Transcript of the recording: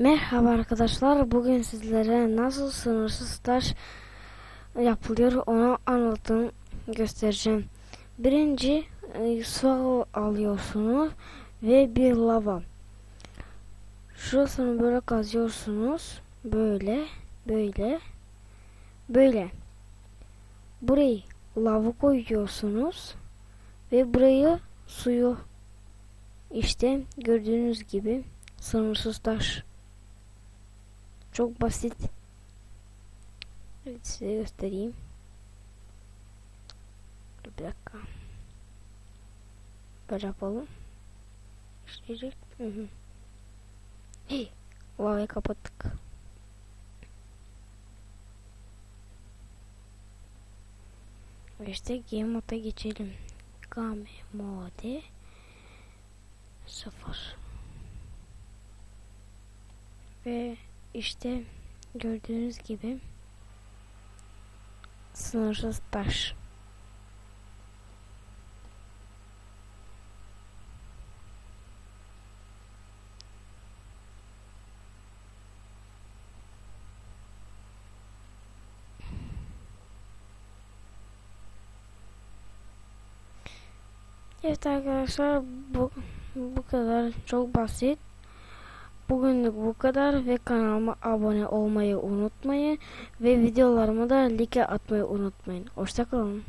Merhaba arkadaşlar. Bugün sizlere nasıl sınırsız taş yapılıyor onu anlatım göstereceğim. Birinci e, su al- alıyorsunuz ve bir lava. Şurasını böyle kazıyorsunuz. Böyle, böyle, böyle. Burayı lava koyuyorsunuz ve burayı suyu işte gördüğünüz gibi sınırsız taş. Çok basit. Evet size göstereyim. Dur bir dakika. Böyle yapalım. İşleyecek. Hey, lavayı kapattık. İşte game moda geçelim. Game mode 0 ve işte gördüğünüz gibi sınırsız taş. Evet arkadaşlar bu bu kadar çok basit. Bugünlük bu kadar ve kanalıma abone olmayı unutmayın ve videolarıma da like atmayı unutmayın. Hoşçakalın.